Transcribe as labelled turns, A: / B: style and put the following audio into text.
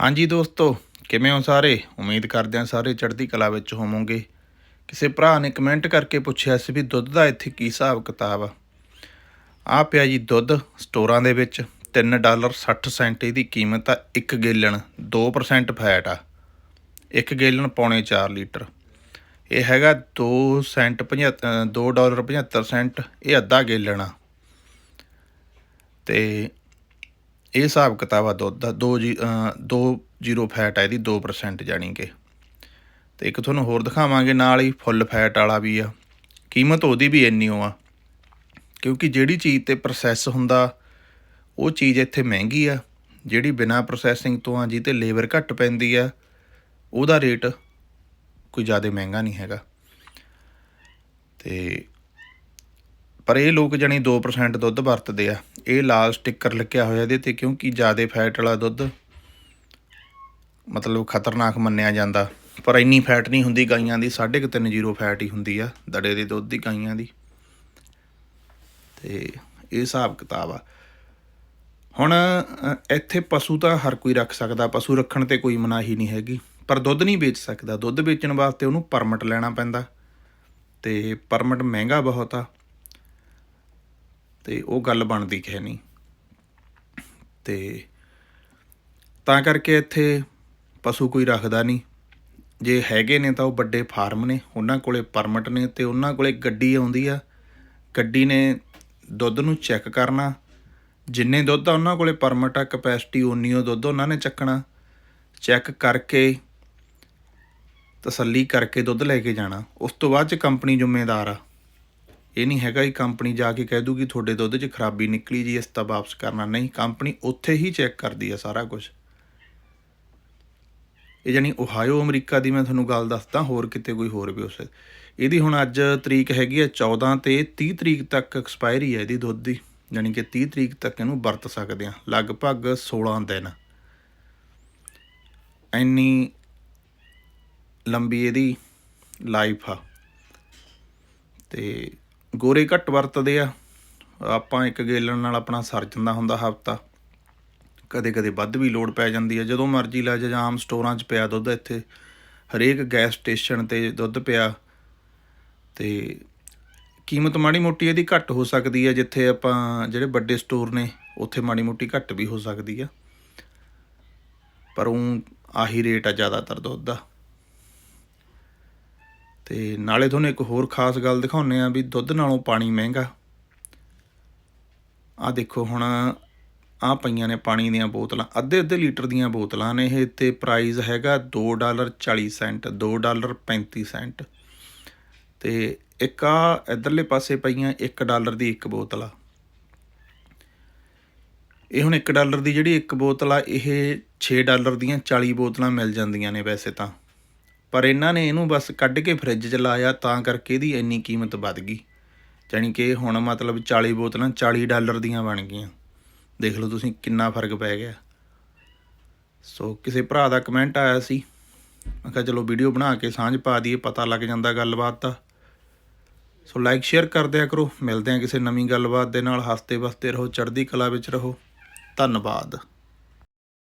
A: ਹਾਂਜੀ ਦੋਸਤੋ, ਕਿਵੇਂ ਹੋ ਸਾਰੇ? ਉਮੀਦ ਕਰਦੇ ਹਾਂ ਸਾਰੇ ਚੜ੍ਹਦੀ ਕਲਾ ਵਿੱਚ ਹੋਵੋਗੇ। ਕਿਸੇ ਭਰਾ ਨੇ ਕਮੈਂਟ ਕਰਕੇ ਪੁੱਛਿਆ ਸੀ ਵੀ ਦੁੱਧ ਦਾ ਇੱਥੇ ਕੀ ਹਿਸਾਬ ਕਿਤਾਬ ਆ। ਆ ਪਿਆ ਜੀ ਦੁੱਧ ਸਟੋਰਾਂ ਦੇ ਵਿੱਚ 3 ਡਾਲਰ 60 ਸੈਂਟ ਇਹਦੀ ਕੀਮਤ ਆ 1 ਗੇਲਣ 2% ਫੈਟ ਆ। 1 ਗੇਲਣ ਪੌਣੇ 4 ਲੀਟਰ। ਇਹ ਹੈਗਾ 2 ਸੈਂਟ 75 2 ਡਾਲਰ 75 ਸੈਂਟ, ਇਹ ਅੱਧਾ ਗੇਲਣ ਆ। ਤੇ ਇਹ ਹਿਸਾਬ ਕਿਤਾਬ ਆ ਦੁੱਧ ਦਾ 2 ਜੀ 2 ਜ਼ੀਰੋ ਫੈਟ ਆ ਇਹਦੀ 2% ਜਾਣੀ ਕਿ। ਤੇ ਇੱਕ ਤੁਹਾਨੂੰ ਹੋਰ ਦਿਖਾਵਾਂਗੇ, ਨਾਲ ਹੀ ਫੁੱਲ ਫੈਟ ਵਾਲਾ ਵੀ ਆ। ਕੀਮਤ ਉਹਦੀ ਵੀ ਇੰਨੀ ਓ ਆ, ਕਿਉਂਕਿ ਜਿਹੜੀ ਚੀਜ਼ ਤੇ ਪ੍ਰੋਸੈਸ ਹੁੰਦਾ, ਉਹ ਚੀਜ਼ ਇੱਥੇ ਮਹਿੰਗੀ ਆ। ਜਿਹੜੀ ਬਿਨਾ ਪ੍ਰੋਸੈਸਿੰਗ ਤੋਂ ਆ ਜਿਹਤੇ ਲੇਬਰ ਘੱਟ ਪੈਂਦੀ ਆ, ਉਹਦਾ ਰੇਟ ਕੋਈ ਜ਼ਿਆਦਾ ਮਹਿੰਗਾ ਨਹੀਂ ਹੈਗਾ। ਤੇ ਪਰ ਇਹ ਲੋਕ ਜਣੀ 2% ਦੁੱਧ ਵਰਤਦੇ ਆ। ਇਹ ਲਾਲ ਸਟicker ਲੱਗਿਆ ਹੋਇਆ ਇਹਦੇ ਤੇ ਕਿਉਂਕਿ ਜ਼ਿਆਦਾ ਫੈਟ ਵਾਲਾ ਦੁੱਧ ਮਤਲਬ ਖਤਰਨਾਕ ਮੰਨਿਆ ਜਾਂਦਾ। ਪਰ ਇੰਨੀ ਫੈਟ ਨਹੀਂ ਹੁੰਦੀ, ਗਾਈਆਂ ਦੀ 3.5 ਜ਼ੀਰੋ ਫੈਟ ਹੀ ਹੁੰਦੀ ਆ, ਦੜੇ ਦੇ ਦੁੱਧ ਦੀ, ਗਾਈਆਂ ਦੀ। ਤੇ ਇਹ ਹਿਸਾਬ ਕਿਤਾਬ ਆ। ਹੁਣ ਇੱਥੇ ਪਸ਼ੂ ਤਾਂ ਹਰ ਕੋਈ ਰੱਖ ਸਕਦਾ, ਪਸ਼ੂ ਰੱਖਣ ਤੇ ਕੋਈ ਮਨਾਹੀ ਨਹੀਂ ਹੈਗੀ। ਪਰ ਦੁੱਧ ਨਹੀਂ ਵੇਚ ਸਕਦਾ। ਦੁੱਧ ਵੇਚਣ ਵਾਸਤੇ ਉਹਨੂੰ ਪਰਮਿਟ ਲੈਣਾ ਪੈਂਦਾ। ਤੇ ਪਰਮਿਟ ਮਹਿੰਗਾ ਬਹੁਤ ਆ। ਤੇ ਉਹ ਗੱਲ ਬਣਦੀ ਕਿ ਨਹੀਂ। ਤੇ ਤਾਂ ਕਰਕੇ ਇੱਥੇ ਪਸ਼ੂ ਕੋਈ ਰੱਖਦਾ ਨਹੀਂ। ਜੇ ਹੈਗੇ ਨੇ ਤਾਂ ਉਹ ਵੱਡੇ ਫਾਰਮ ਨੇ, ਉਹਨਾਂ ਕੋਲੇ ਪਰਮਿਟ ਨੇ ਤੇ ਉਹਨਾਂ ਕੋਲੇ ਗੱਡੀ ਆਉਂਦੀ ਆ। ਗੱਡੀ ਨੇ ਦੁੱਧ ਨੂੰ ਚੈੱਕ ਕਰਨਾ। ਜਿੰਨੇ ਦੁੱਧ ਆ ਉਹਨਾਂ ਕੋਲੇ ਪਰਮਿਟ ਆ, ਕਪੈਸਿਟੀ ਉਨੀ ਉਹ ਦੁੱਧ ਉਹਨਾਂ ਨੇ ਚੱਕਣਾ। ਚੈੱਕ ਕਰਕੇ, ਤਸੱਲੀ ਕਰਕੇ ਦੁੱਧ ਲੈ ਕੇ ਜਾਣਾ। ਉਸ ਤੋਂ ਬਾਅਦ ਚ ਕੰਪਨੀ ਜ਼ਿੰਮੇਦਾਰ ਆ। ਇਹ ਨਹੀਂ ਹੈਗਾ ਕਿ ਕੰਪਨੀ ਜਾ ਕੇ ਕਹਿ ਦੂਗੀ ਤੁਹਾਡੇ ਦੁੱਧ 'ਚ ਖਰਾਬੀ ਨਿਕਲੀ ਜੀ, ਇਸ ਤਾਂ ਵਾਪਸ ਕਰਨਾ ਨਹੀਂ। ਕੰਪਨੀ ਉੱਥੇ ਹੀ ਚੈੱਕ ਕਰਦੀ ਆ ਸਾਰਾ ਕੁਝ ਇਹ ਜਾਨੀ ਓਹਾਇਓ, ਅਮਰੀਕਾ ਦੀ ਮੈਂ ਤੁਹਾਨੂੰ ਗੱਲ ਦੱਸਦਾ, ਹੋਰ ਕਿਤੇ ਕੋਈ ਹੋਰ ਵੀ ਹੋ ਇਹਦੀ ਹੁਣ ਅੱਜ ਤਰੀਕ ਹੈਗੀ ਹੈ 14 ਤੇ 30 ਤਰੀਕ ਤੱਕ ਐਕਸਪਾਇਰੀ ਹੈ ਇਹਦੀ ਦੁੱਧ ਦੀ। ਜਾਨੀ ਕਿ 30 ਤਰੀਕ ਤੱਕ ਇਹਨੂੰ ਵਰਤ ਸਕਦੇ ਆ, ਲਗਭਗ 16 ਦਿਨ। ਇੰਨੀ ਲੰਬੀ ਇਹਦੀ ਲਾਈਫ ਆ। ਤੇ ਗੋਰੇ ਘੱਟ ਵਰਤਦੇ ਆ। ਆਪਾਂ ਇੱਕ ਗੇਲਣ ਨਾਲ ਆਪਣਾ ਸਰ ਜਾਂਦਾ ਹੁੰਦਾ ਹਫਤਾ। ਕਦੇ ਕਦੇ ਵੱਧ ਵੀ ਲੋਡ ਪੈ ਜਾਂਦੀ ਹੈ ਜਦੋਂ ਮਰਜ਼ੀ ਲੈ ਜਾ ਆਮ ਸਟੋਰਾਂ 'ਚ ਪਿਆ ਦੁੱਧ ਇੱਥੇ। ਹਰੇਕ ਗੈਸ ਸਟੇਸ਼ਨ ਤੇ ਦੁੱਧ ਪਿਆ। ਤੇ ਕੀਮਤ ਮਾੜੀ ਮੋਟੀ ਇਹਦੀ ਘੱਟ ਹੋ ਸਕਦੀ ਹੈ ਜਿੱਥੇ ਆਪਾਂ ਜਿਹੜੇ ਵੱਡੇ ਸਟੋਰ ਨੇ, ਉੱਥੇ ਮਾੜੀ ਮੋਟੀ ਘੱਟ ਵੀ ਹੋ ਸਕਦੀ ਆ। ਪਰ ਉਹ ਆਹੀ ਰੇਟ ਆ ਜ਼ਿਆਦਾਤਰ ਦੁੱਧ ਦਾ। ਤੇ ਨਾਲੇ ਤੁਹਾਨੂੰ ਇੱਕ ਹੋਰ ਖਾਸ ਗੱਲ ਦਿਖਾਉਨੇ ਆ ਵੀ ਦੁੱਧ ਨਾਲੋਂ ਪਾਣੀ ਮਹਿੰਗਾ। ਆ ਦੇਖੋ ਹੁਣ ਆ ਪਈਆਂ ਨੇ ਪਾਣੀ ਦੀਆਂ ਬੋਤਲਾਂ, ਅੱਧੇ ਅੱਧੇ ਲੀਟਰ ਦੀਆਂ ਬੋਤਲਾਂ ਨੇ ਇਹ ਤੇ ਪ੍ਰਾਈਸ ਹੈਗਾ 2 ਡਾਲਰ 40 ਸੈਂਟ 2 ਡਾਲਰ 35 ਸੈਂਟ। ਤੇ ਇੱਕ ਆ ਇਧਰਲੇ ਪਾਸੇ ਪਈਆਂ 1 ਡਾਲਰ ਦੀ ਇੱਕ ਬੋਤਲ ਆ। ਇਹ ਹੁਣ 1 ਡਾਲਰ ਦੀ ਜਿਹੜੀ ਇੱਕ ਬੋਤਲ ਆ, ਇਹ 6 ਡਾਲਰ ਦੀਆਂ 40 ਬੋਤਲਾਂ ਮਿਲ ਜਾਂਦੀਆਂ ਨੇ ਵੈਸੇ ਤਾਂ। ਪਰ ਇਹਨਾਂ ਨੇ ਇਹਨੂੰ ਬਸ ਕੱਢ ਕੇ ਫ੍ਰਿਜ 'ਚ ਲਾਇਆ ਤਾਂ ਕਰਕੇ ਇਹਦੀ ਇੰਨੀ ਕੀਮਤ ਵੱਧ ਗਈ। ਜਾਣੀ ਕਿ ਹੁਣ ਮਤਲਬ 40 ਬੋਤਲਾਂ 40 ਡਾਲਰ ਦੀਆਂ ਬਣ ਗਈਆਂ। ਦੇਖ ਲਓ ਤੁਸੀਂ ਕਿੰਨਾ ਫ਼ਰਕ ਪੈ ਗਿਆ। ਸੋ ਕਿਸੇ ਭਰਾ ਦਾ ਕਮੈਂਟ ਆਇਆ ਸੀ। ਮੈਂ ਕਿਹਾ ਚਲੋ ਵੀਡੀਓ ਬਣਾ ਕੇ ਸਾਂਝ ਪਾ ਦਈਏ, ਪਤਾ ਲੱਗ ਜਾਂਦਾ ਗੱਲਬਾਤ ਦਾ। ਸੋ ਲਾਈਕ ਸ਼ੇਅਰ ਕਰ ਦਿਆ ਕਰੋ। ਮਿਲਦੇ ਹਾਂ ਕਿਸੇ ਨਵੀਂ ਗੱਲਬਾਤ ਦੇ ਨਾਲ। ਹੱਸਦੇ ਵਸਦੇ ਰਹੋ, ਚੜ੍ਹਦੀ ਕਲਾ ਵਿੱਚ ਰਹੋ। ਧੰਨਵਾਦ।